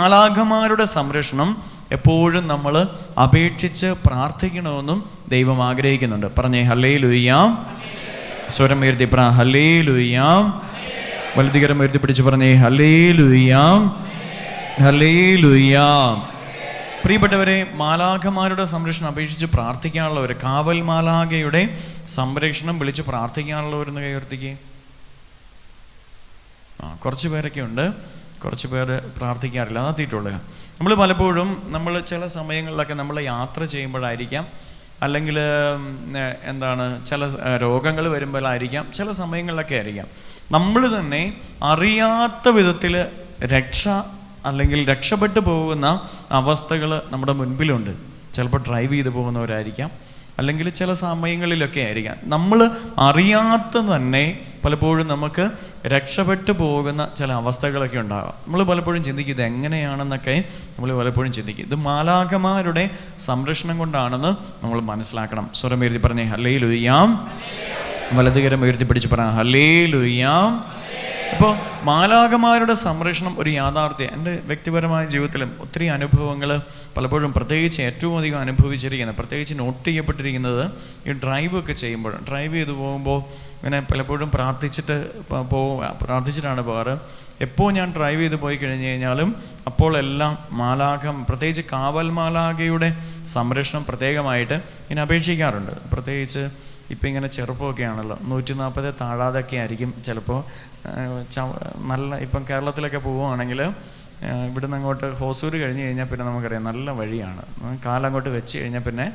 മാലാഖമാരുടെ സംരക്ഷണം എപ്പോഴും നമ്മൾ അപേക്ഷിച്ച് പ്രാർത്ഥിക്കണമെന്നും ദൈവം ആഗ്രഹിക്കുന്നുണ്ട്. പറഞ്ഞേ ഹല്ലേ ലുയ്യാം സ്വരം ഉയർത്തി പറ ഹല്ലേ ലുയ്യാം വലുതികരം ഉയർത്തി പിടിച്ച് പറഞ്ഞേ ഹല്ലേ ലുയ്യാം ഹല്ലേ ലുയ്യാം പ്രിയപ്പെട്ടവരെ മാലാഖമാരുടെ സംരക്ഷണം അപേക്ഷിച്ച് പ്രാർത്ഥിക്കാനുള്ളവർ കാവൽ മാലാഖയുടെ സംരക്ഷണം വിളിച്ച് പ്രാർത്ഥിക്കാനുള്ളവരെന്ന് കൈവർത്തിക്കേ ആ കുറച്ച് പേരൊക്കെ ഉണ്ട്. കുറച്ച് പേര് പ്രാർത്ഥിക്കാറില്ല. അതെത്തിയിട്ടുള്ളത് നമ്മൾ പലപ്പോഴും നമ്മൾ ചില സമയങ്ങളിലൊക്കെ നമ്മൾ യാത്ര ചെയ്യുമ്പോഴായിരിക്കാം. അല്ലെങ്കിൽ എന്താണ് ചില രോഗങ്ങൾ വരുമ്പോഴായിരിക്കാം. ചില സമയങ്ങളിലൊക്കെ ആയിരിക്കാം. നമ്മൾ തന്നെ അറിയാത്ത വിധത്തിൽ രക്ഷ അല്ലെങ്കിൽ രക്ഷപ്പെട്ടു പോകുന്ന അവസ്ഥകൾ നമ്മുടെ മുൻപിലുണ്ട്. ചിലപ്പോൾ ഡ്രൈവ് ചെയ്ത് പോകുന്നവരായിരിക്കാം. അല്ലെങ്കിൽ ചില സമയങ്ങളിലൊക്കെ ആയിരിക്കാം. നമ്മൾ അറിയാത്ത തന്നെ പലപ്പോഴും നമുക്ക് രക്ഷപ്പെട്ടു പോകുന്ന ചില അവസ്ഥകളൊക്കെ ഉണ്ടാകാം. നമ്മൾ പലപ്പോഴും ചിന്തിക്കും ഇത് എങ്ങനെയാണെന്നൊക്കെ. നമ്മൾ പലപ്പോഴും ചിന്തിക്കും ഇത് മാലാഖമാരുടെ സംരക്ഷണം കൊണ്ടാണെന്ന് നമ്മൾ മനസ്സിലാക്കണം. സ്വരം എഴുതി പറഞ്ഞേ ഹല്ലേ ലുയ്യാം വലതുകരം ഉയർത്തി പിടിച്ച് പറയാം ഹല്ലേ ലുയ്യാം അപ്പോൾ മാലാകമാരുടെ സംരക്ഷണം ഒരു യാഥാർത്ഥ്യം. എന്റെ വ്യക്തിപരമായ ജീവിതത്തിലും ഒത്തിരി അനുഭവങ്ങൾ പലപ്പോഴും പ്രത്യേകിച്ച് ഏറ്റവും അധികം അനുഭവിച്ചിരിക്കുന്നത് പ്രത്യേകിച്ച് നോട്ട് ചെയ്യപ്പെട്ടിരിക്കുന്നത് ഈ ഡ്രൈവ് ഒക്കെ ചെയ്യുമ്പോൾ ഡ്രൈവ് ചെയ്ത് പോകുമ്പോൾ ഇങ്ങനെ പലപ്പോഴും പ്രാർത്ഥിച്ചിട്ട് പോകും പ്രാർത്ഥിച്ചിട്ടാണ് പോകാറ്. എപ്പോൾ ഞാൻ ഡ്രൈവ് ചെയ്ത് പോയി കഴിഞ്ഞ് കഴിഞ്ഞാലും അപ്പോൾ എല്ലാം മാലാഖം പ്രത്യേകിച്ച് കാവൽ മാലാഖയുടെ സംരക്ഷണം പ്രത്യേകമായിട്ട് ഇനി അപേക്ഷിക്കാറുണ്ട്. പ്രത്യേകിച്ച് ഇപ്പം ഇങ്ങനെ ചെറുപ്പമൊക്കെ ആണല്ലോ നൂറ്റി നാൽപ്പത് താഴാതൊക്കെ ആയിരിക്കും ചിലപ്പോൾ നല്ല ഇപ്പം കേരളത്തിലൊക്കെ പോവുകയാണെങ്കിൽ ഇവിടുന്ന് അങ്ങോട്ട് ഹോസൂർ കഴിഞ്ഞ് കഴിഞ്ഞാൽ പിന്നെ നമുക്കറിയാം നല്ല വഴിയാണ്. കാലങ്ങോട്ട് വെച്ച് കഴിഞ്ഞാൽ പിന്നെ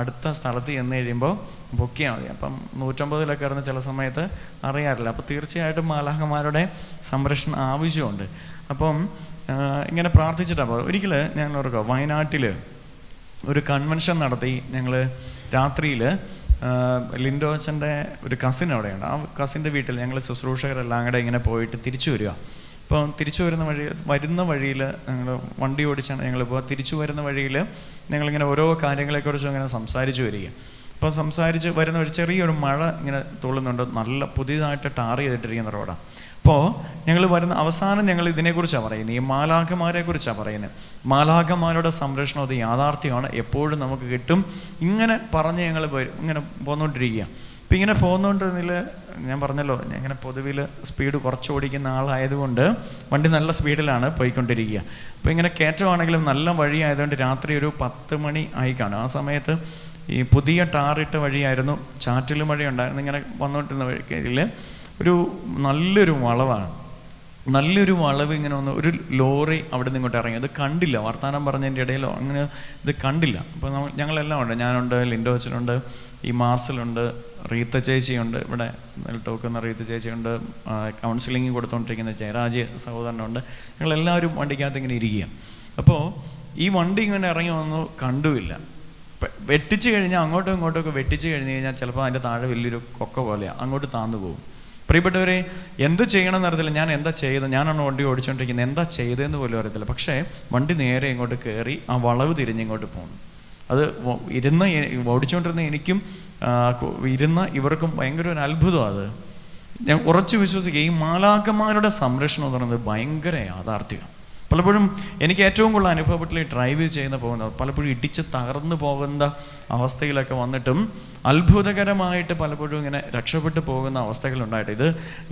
അടുത്ത സ്ഥലത്ത് ചെന്ന് കഴിയുമ്പോൾ പൊക്കിയാൽ മതി. അപ്പം നൂറ്റമ്പതിലൊക്കെ ഇറന്ന് ചില സമയത്ത് അറിയാറില്ല. അപ്പോൾ തീർച്ചയായിട്ടും മാലാഹമാരുടെ സംരക്ഷണം ആവശ്യമുണ്ട്. അപ്പം ഇങ്ങനെ പ്രാർത്ഥിച്ചിട്ടാണ് ഒരിക്കൽ ഞാൻ ഓർക്കുക വയനാട്ടിൽ ഒരു കൺവെൻഷൻ നടത്തി ഞങ്ങൾ രാത്രിയിൽ ലിൻഡോ അച്ഛന്റെ ഒരു കസിൻ അവിടെയുണ്ട്. ആ കസിന്റെ വീട്ടിൽ ഞങ്ങൾ ശുശ്രൂഷകരെല്ലാം കൂടെ ഇങ്ങനെ പോയിട്ട് തിരിച്ചു വരിക. അപ്പോൾ തിരിച്ചു വരുന്ന വഴി വരുന്ന വഴിയിൽ ഞങ്ങൾ വണ്ടി ഓടിച്ചാണ് ഞങ്ങൾ ഇപ്പോൾ തിരിച്ചു വരുന്ന വഴിയിൽ ഞങ്ങളിങ്ങനെ ഓരോ കാര്യങ്ങളെക്കുറിച്ചും ഇങ്ങനെ സംസാരിച്ചു വരിക. അപ്പോൾ സംസാരിച്ച് വരുന്ന വഴി ചെറിയൊരു മഴ ഇങ്ങനെ തുള്ളുന്നുണ്ട്. നല്ല പുതിയതായിട്ട് ടാർ ചെയ്തിട്ടിരിക്കുന്ന റോഡാണ്. അപ്പോൾ ഞങ്ങൾ വരുന്ന അവസാനം ഞങ്ങൾ ഇതിനെക്കുറിച്ചാണ് പറയുന്നത്. ഈ മാലാഖമാരെ കുറിച്ചാണ് പറയുന്നത്. മാലാഖമാരുടെ സംരക്ഷണം അത് യാഥാർത്ഥ്യമാണ്. എപ്പോഴും നമുക്ക് കിട്ടും. ഇങ്ങനെ പറഞ്ഞ് ഞങ്ങൾ വരും ഇങ്ങനെ പോന്നുകൊണ്ടിരിക്കുക അപ്പം ഇങ്ങനെ പോകുന്നുണ്ടെങ്കിൽ ഞാൻ പറഞ്ഞല്ലോ ഇങ്ങനെ പൊതുവിൽ സ്പീഡ് കുറച്ച് ഓടിക്കുന്ന ആളായതുകൊണ്ട് വണ്ടി നല്ല സ്പീഡിലാണ് പോയിക്കൊണ്ടിരിക്കുക അപ്പോൾ ഇങ്ങനെ കയറ്റമാണെങ്കിലും നല്ല വഴി ആയതുകൊണ്ട് രാത്രി ഒരു പത്ത് മണി ആയി കാണും. ആ സമയത്ത് ഈ പുതിയ ടാറിട്ട വഴിയായിരുന്നു. ചാറ്റിൽ മഴയുണ്ടായിരുന്നു ഇങ്ങനെ വന്നുകൊണ്ടിരുന്ന വഴിയിൽ ഒരു നല്ലൊരു വളവാണ്. നല്ലൊരു വളവ് ഇങ്ങനെ ഒന്ന് ഒരു ലോറി അവിടെ നിന്ന് ഇങ്ങോട്ട് ഇറങ്ങി. അത് കണ്ടില്ല. വർത്തമാനം പറഞ്ഞതിന്റെ ഇടയിലോ അങ്ങനെ ഇത് കണ്ടില്ല. അപ്പോൾ നമ്മൾ ഞങ്ങളെല്ലാം ഉണ്ട്. ഞാനുണ്ട് ലിൻഡോ അച്ഛനുണ്ട് ഈ മാർസലുണ്ട് റീത്ത ചേച്ചിയുണ്ട്. ഇവിടെ ടോക്കുന്ന റീത്ത ചേച്ചിയുണ്ട്. കൗൺസിലിംഗ് കൊടുത്തുകൊണ്ടിരിക്കുന്ന ജയരാജ് സഹോദരനുണ്ട്. ഞങ്ങളെല്ലാവരും വണ്ടിക്കകത്ത് ഇങ്ങനെ ഇരിക്കുക അപ്പോൾ ഈ വണ്ടി ഇങ്ങനെ ഇറങ്ങി വന്നു കണ്ടുമില്ല. വെട്ടിച്ച് കഴിഞ്ഞാൽ അങ്ങോട്ടും ഇങ്ങോട്ടും ഒക്കെ വെട്ടിച്ച് കഴിഞ്ഞ് കഴിഞ്ഞാൽ ചിലപ്പോൾ അതിന്റെ താഴെ വലിയൊരു കൊക്ക പോലെയാണ് അങ്ങോട്ട് താന്നു പോകും. പ്രിയപ്പെട്ടവരെ എന്ത് ചെയ്യണം എന്നറിയത്തില്ല ഞാൻ എന്താ ചെയ്തത്? ഞാനാണ് വണ്ടി ഓടിച്ചുകൊണ്ടിരിക്കുന്നത് എന്താ ചെയ്തതെന്ന് പോലും അറിയത്തില്ല. പക്ഷേ വണ്ടി നേരെ ഇങ്ങോട്ട് കയറി ആ വളവ് തിരിഞ്ഞിങ്ങോട്ട് പോകുന്നു അത് ഇരുന്ന് ഓടിച്ചുകൊണ്ടിരുന്ന എനിക്കും ഇരുന്ന ഇവർക്കും ഭയങ്കര ഒരു അത്ഭുതം അത്. ഞാൻ ഉറച്ചു വിശ്വസിക്കുക ഈ മാലാക്കന്മാരുടെ സംരക്ഷണം എന്ന് പറയുന്നത് ഭയങ്കര യാഥാർത്ഥ്യമാണ്. പലപ്പോഴും എനിക്ക് ഏറ്റവും കൂടുതൽ അനുഭവപ്പെട്ടില്ല ഡ്രൈവ് ചെയ്യുന്ന പോകുന്ന പലപ്പോഴും ഇടിച്ച് തകർന്നു പോകുന്ന അവസ്ഥയിലൊക്കെ വന്നിട്ടും അത്ഭുതകരമായിട്ട് പലപ്പോഴും ഇങ്ങനെ രക്ഷപ്പെട്ടു പോകുന്ന അവസ്ഥകളുണ്ടായിട്ട് ഇത്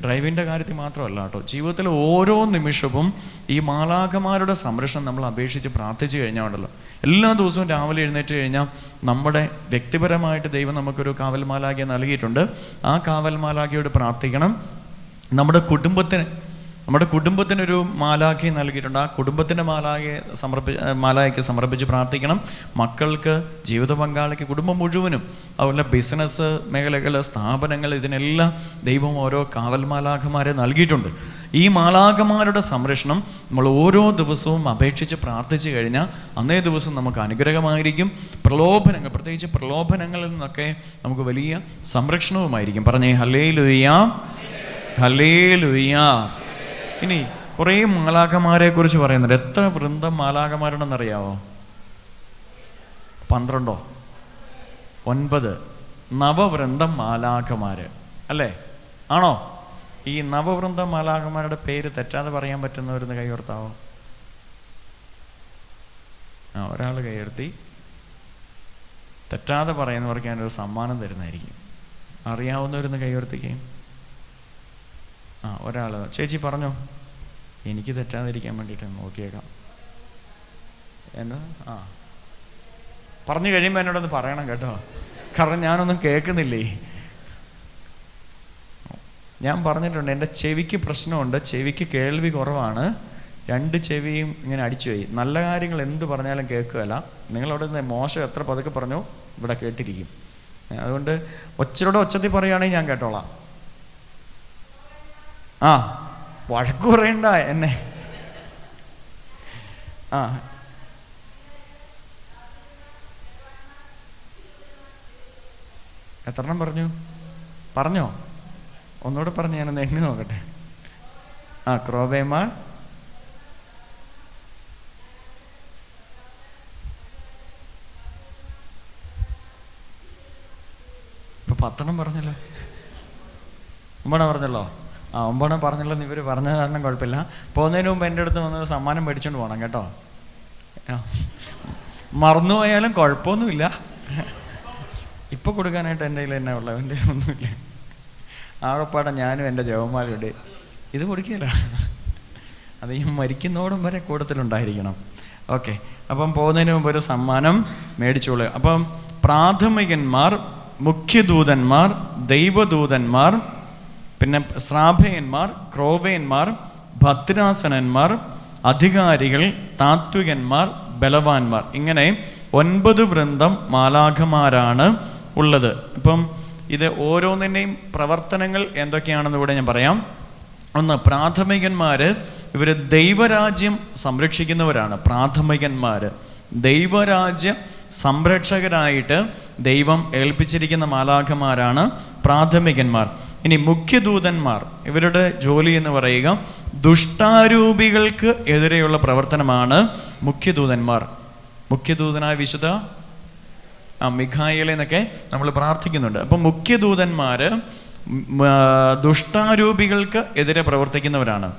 ഡ്രൈവിന്റെ കാര്യത്തിൽ മാത്രമല്ല കേട്ടോ. ജീവിതത്തിൽ ഓരോ നിമിഷവും ഈ മാലാഖമാരുടെ സംരക്ഷണം നമ്മൾ അപേക്ഷിച്ച് പ്രാർത്ഥിച്ചു കഴിഞ്ഞാൽ ഉണ്ടല്ലോ. എല്ലാ ദിവസവും രാവിലെ എഴുന്നേറ്റ് കഴിഞ്ഞാൽ നമ്മുടെ വ്യക്തിപരമായിട്ട് ദൈവം നമുക്കൊരു കാവൽമാലാഖയെ നൽകിയിട്ടുണ്ട്. ആ കാവൽമാലാഖയോട് പ്രാർത്ഥിക്കണം. നമ്മുടെ കുടുംബത്തിന് നമ്മുടെ കുടുംബത്തിനൊരു മാലാഖി നൽകിയിട്ടുണ്ട്. ആ കുടുംബത്തിന്റെ മാലാഖയെ സമർപ്പി മാലാഖയ്ക്ക് സമർപ്പിച്ച് പ്രാർത്ഥിക്കണം. മക്കൾക്ക് ജീവിത പങ്കാളിക്ക് കുടുംബം മുഴുവനും അതുപോലെ ബിസിനസ് മേഖലകൾ സ്ഥാപനങ്ങൾ ഇതിനെല്ലാം ദൈവം ഓരോ കാവൽ മാലാഖമാരെ നൽകിയിട്ടുണ്ട്. ഈ മാലാഖമാരുടെ സംരക്ഷണം നമ്മൾ ഓരോ ദിവസവും അപേക്ഷിച്ച് പ്രാർത്ഥിച്ചു കഴിഞ്ഞാൽ അന്നേ ദിവസം നമുക്ക് അനുഗ്രഹമായിരിക്കും. പ്രലോഭനങ്ങൾ പ്രത്യേകിച്ച് പ്രലോഭനങ്ങളിൽ നിന്നൊക്കെ നമുക്ക് വലിയ സംരക്ഷണവുമായിരിക്കും. പറഞ്ഞേ ഹലേ ലുയ്യാ ഹലേ ലുയ്യാ ഇനി കുറേ മാലാഖമാരെ കുറിച്ച് പറയുന്നുണ്ട്. എത്ര വൃന്ദം മാലാഖമാരുണ്ടെന്ന് അറിയാവോ പന്ത്രണ്ടോ? ഒൻപത്. നവവൃന്ദം മാലാഖമാര് അല്ലേ? ആണോ? ഈ നവവൃന്ദം മാലാഖമാരുടെ പേര് തെറ്റാതെ പറയാൻ പറ്റുന്നവരെന്ന് കൈയോർത്താവോ ആ ഒരാൾ കൈയർത്തി തെറ്റാതെ പറയുന്നവർക്ക് ഞാനൊരു സമ്മാനം തരുന്നതായിരിക്കും. അറിയാവുന്നവരൊന്ന് കൈയുയർത്തിക്കുകയും ആ ഒരാൾ ചേച്ചി പറഞ്ഞോ? എനിക്ക് തെറ്റാതിരിക്കാൻ വേണ്ടിയിട്ട് നോക്കിയേക്കാം. എന്ന് ആ. പറഞ്ഞു കഴിയുമ്പോൾ എന്നോടൊന്ന് പറയണം കേട്ടോ. കാരണം ഞാനൊന്നും കേൾക്കുന്നില്ലേ? ഞാൻ പറഞ്ഞിട്ടുണ്ട് എന്റെ ചെവിക്ക് പ്രശ്നമുണ്ട് ചെവിക്ക് കേൾവി കുറവാണ്. രണ്ട് ചെവിയും ഇങ്ങനെ അടിച്ചു പോയി. നല്ല കാര്യങ്ങൾ എന്ത് പറഞ്ഞാലും കേൾക്കുകയല്ല. നിങ്ങളവിടെ നിന്ന് മോശം എത്ര പതുക്കെ പറഞ്ഞു ഇവിടെ കേട്ടിരിക്കും. അതുകൊണ്ട് ഒച്ചരോട് ഒച്ചത്തിൽ പറയുകയാണെങ്കിൽ ഞാൻ കേട്ടോളാം. ആ വഴക്ക് പറയണ്ട എന്നെ. ആ. എത്രണ്ണം പറഞ്ഞു? പറഞ്ഞോ? ഒന്നുകൂടെ പറഞ്ഞു ഞാനൊന്ന് എണ്ണി നോക്കട്ടെ. ആ ക്രോബേമാർ. ഇപ്പൊ പത്തെണ്ണം പറഞ്ഞല്ലോ. ഉമ്മണ പറഞ്ഞല്ലോ. ആ ഒമ്പണം പറഞ്ഞല്ലോ ഇവർ പറഞ്ഞ കാരണം കുഴപ്പമില്ല. പോകുന്നതിന് മുമ്പ് എന്റെ അടുത്ത് വന്ന് സമ്മാനം മേടിച്ചോണ്ട് പോകണം കേട്ടോ. മറന്നുപോയാലും കുഴപ്പമൊന്നുമില്ല. ഇപ്പൊ കൊടുക്കാനായിട്ട് എന്റെ കയ്യിൽ തന്നെ ഉള്ളത്? എന്റെ ഒന്നുമില്ല. ആകപ്പാടെ ഞാനും എന്റെ ജവന്മാരുണ്ട് ഇത് കൊടുക്കില്ല അത് ഈ മരിക്കുന്നോടും വരെ കൂട്ടത്തിലുണ്ടായിരിക്കണം ഓക്കെ അപ്പം പോകുന്നതിന് മുമ്പ് ഒരു സമ്മാനം മേടിച്ചോളൂ. അപ്പം പ്രാഥമികന്മാർ മുഖ്യദൂതന്മാർ ദൈവദൂതന്മാർ പിന്നെ ശ്രാഭയന്മാർ ക്രോവേന്മാർ ഭദ്രാസനന്മാർ അധികാരികൾ താത്വികന്മാർ ബലവാന്മാർ. ഇങ്ങനെ ഒൻപത് വൃന്ദം മാലാഖമാരാണ് ഉള്ളത്. ഇപ്പം ഇത് ഓരോന്നിന്റെയും പ്രവർത്തനങ്ങൾ എന്തൊക്കെയാണെന്ന് കൂടെ ഞാൻ പറയാം. ഒന്ന് പ്രാഥമികന്മാർ ഇവർ ദൈവരാജ്യം സംരക്ഷിക്കുന്നവരാണ്. പ്രാഥമികന്മാർ ദൈവരാജ്യ സംരക്ഷകരായിട്ട് ദൈവം ഏൽപ്പിച്ചിരിക്കുന്ന മാലാഖമാരാണ് പ്രാഥമികന്മാർ. ഇനി മുഖ്യദൂതന്മാർ ഇവരുടെ ജോലി എന്ന് പറയുക ദുഷ്ടാരൂപികൾക്ക് എതിരെയുള്ള പ്രവർത്തനമാണ് മുഖ്യദൂതന്മാർ. മുഖ്യദൂതനായ വിശുദ്ധ ആ മിഖായിലെന്നൊക്കെ നമ്മൾ പ്രാർത്ഥിക്കുന്നുണ്ട്. അപ്പം മുഖ്യദൂതന്മാർ ദുഷ്ടാരൂപികൾക്ക് എതിരെ പ്രവർത്തിക്കുന്നവരാണ്.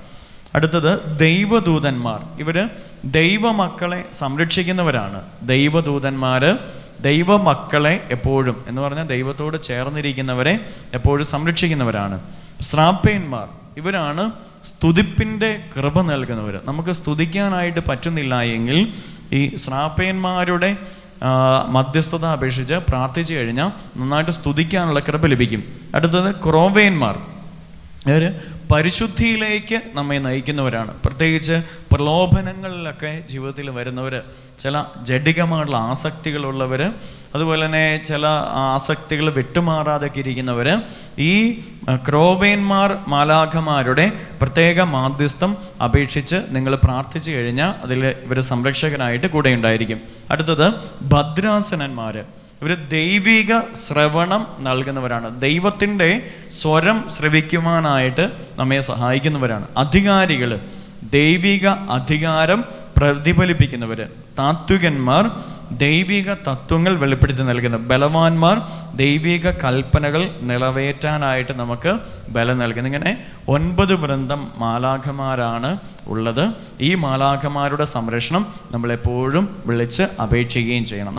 അടുത്തത് ദൈവദൂതന്മാർ. ഇവർ ദൈവമക്കളെ സംരക്ഷിക്കുന്നവരാണ്. ദൈവദൂതന്മാര് ദൈവമക്കളെ എപ്പോഴും എന്ന് പറഞ്ഞാൽ ദൈവത്തോട് ചേർന്നിരിക്കുന്നവരെ എപ്പോഴും സംരക്ഷിക്കുന്നവരാണ്. ശ്രാപ്പയന്മാർ ഇവരാണ് സ്തുതിപ്പിന്റെ കൃപ നൽകുന്നവർ നമുക്ക് സ്തുതിക്കാനായിട്ട് പറ്റുന്നില്ല എങ്കിൽ ഈ ശ്രാപ്പയന്മാരുടെ മധ്യസ്ഥത അപേക്ഷിച്ച് പ്രാർത്ഥിച്ചു കഴിഞ്ഞാൽ നന്നായിട്ട് സ്തുതിക്കാനുള്ള കൃപ ലഭിക്കും. അടുത്തത് ക്രോവേന്മാർ. ഇവർ പരിശുദ്ധിയിലേക്ക് നമ്മെ നയിക്കുന്നവരാണ്. പ്രത്യേകിച്ച് പ്രലോഭനങ്ങളിലൊക്കെ ജീവിതത്തിൽ വരുന്നവർ ചില ജഡികമായിട്ടുള്ള ആസക്തികളുള്ളവർ അതുപോലെ തന്നെ ചില ആസക്തികൾ വിട്ടുമാറാതൊക്കെ ഇരിക്കുന്നവർ ഈ ക്രോവേന്മാർ മാലാഖമാരുടെ പ്രത്യേക മാധ്യസ്ഥം അപേക്ഷിച്ച് നിങ്ങൾ പ്രാർത്ഥിച്ചു കഴിഞ്ഞാൽ അതിൽ ഇവർ സംരക്ഷകനായിട്ട് കൂടെ ഉണ്ടായിരിക്കും. അടുത്തത് ഭദ്രാസനന്മാർ ഇവർ ദൈവിക ശ്രവണം നൽകുന്നവരാണ്. ദൈവത്തിന്റെ സ്വരം ശ്രവിക്കുവാനായിട്ട് നമ്മെ സഹായിക്കുന്നവരാണ്. അധികാരികൾ ദൈവിക അധികാരം പ്രതിഫലിപ്പിക്കുന്നവർ താത്വികന്മാർ ദൈവിക തത്വങ്ങൾ വെളിപ്പെടുത്തി നൽകുന്ന ബലവാന്മാർ ദൈവിക കൽപ്പനകൾ നിറവേറ്റാനായിട്ട് നമുക്ക് ബലം നൽകുന്നു. ഇങ്ങനെ ഒൻപത് വൃന്ദം മാലാഖമാരാണ് ഉള്ളത്. ഈ മാലാഖമാരുടെ സംരക്ഷണം നമ്മളെപ്പോഴും വിളിച്ച് അപേക്ഷിക്കുകയും ചെയ്യണം.